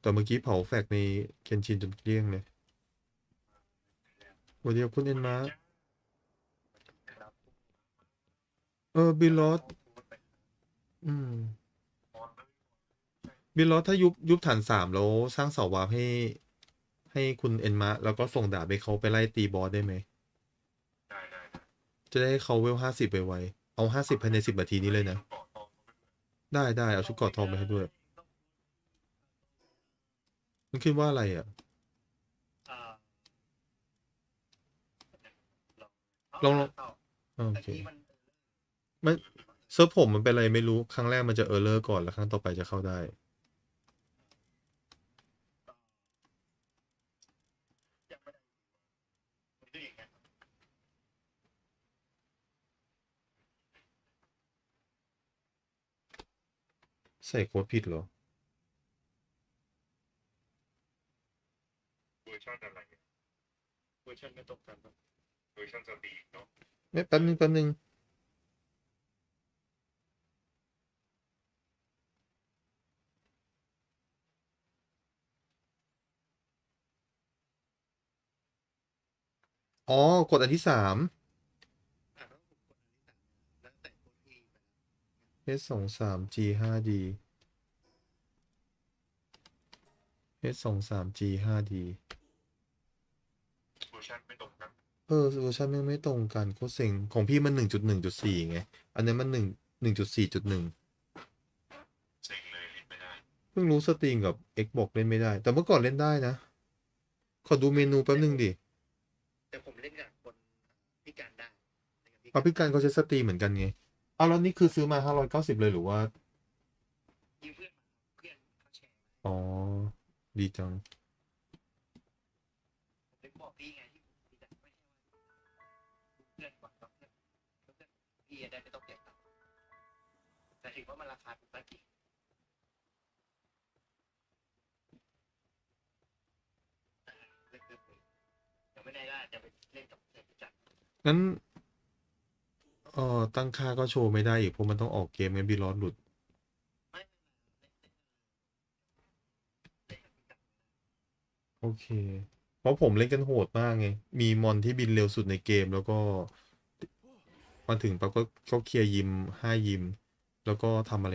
แต่เมื่อกี้เผาแฟกในเคนชินจนเกลี้ยงเลยวัสดีครับคุณเอ็นมาเออบิลลอสอืมบิลลอสถ้ายุบยุบฐานสามแล้ว สร้างเสาวาร์ปให้ ให้คุณเอ็นมาแล้วก็ส่งดาบไปเขาไปไล่ตีบอสได้ไหมได้ได้จะได้ให้เขาเวลห้าสิบไปไวๆเอาห้าสิบภายในสิบนาทีนี้เลยนะ ได้ได้เอาชุดกราะทองไปให้ด้วย มันขึ้นว่าอะไรอะอ่าลองลองเข้าอ่าโอแต่เคที่มันมันเซิร์ฟผมมันเป็นอะไรไม่รู้ ครั้งแรกมันจะเออร์เลอร์ก่อนแล้วครั้งต่อไปจะเข้าได้ยังไม่ได้ไม่ได้อย่างเงี้ยใส่โค้ดผิดเหรอ เวอ ร์ชันอะไรเวอร์ชันไม่ตรงกันเวอร์ชันสตรีมเนาะไม่แป๊บนึงแป๊บนึงอ๋อ กดอันที่สามอ่าแล้วผมกดอันที่สสองสาม G ห้า D H สองสาม G ห้า D เวอร์ชันไม่ตรงกัน เออเวอร์ชันไม่งไม่ตรงกันโคตรเซ็งของพี่มันหนึ่งจุดหนึ่งจุดสี่ไง อันนี้มันหนึ่งหนึ่งจุดสี่จุดหนึ่งเซ็งเลยเล่นไม่ได้เพิ่งรู้สตรีมกับ Xbox เล่นไม่ได้ แต่เมื่อก่อนเล่นได้นะ ขอดูเมนูแป๊บนึงดิแต่ผมเล่นกับคนพิการได้เล่นกับเอาพี่การเขาใช้สตรีมเหมือนกันไงเอาแล้วนี่คือซื้อมาห้าร้อยเก้าสิบเลยหรือว่ายืมเพื่อนมาเพื่อนเขาแชร์มาอ๋อดีจัง พื่อนก่อนต้องเพื่อนเพื่อนพี่ได้ไม่ต้องเสียตังค์แต่ถือว่ามันราคาถูกจริงเล่นเพื่อนยังไม่ได้ก็อาจจะไปเล่นกับเพื่อนจัดงั้นเอ่อตั้งค่าก็โชว์ไม่ได้อีกเพราะมันต้องออกเกมงั้นบีลอสหลุด โอเค เพราะผมเล่นกันโหดมากไง มีมอนที่บินเร็วสุดในเกมแล้วก็ มาถึงปั๊บก็ก็เคลียร์ยิมห้ายิม แล้วก็ทำอะไร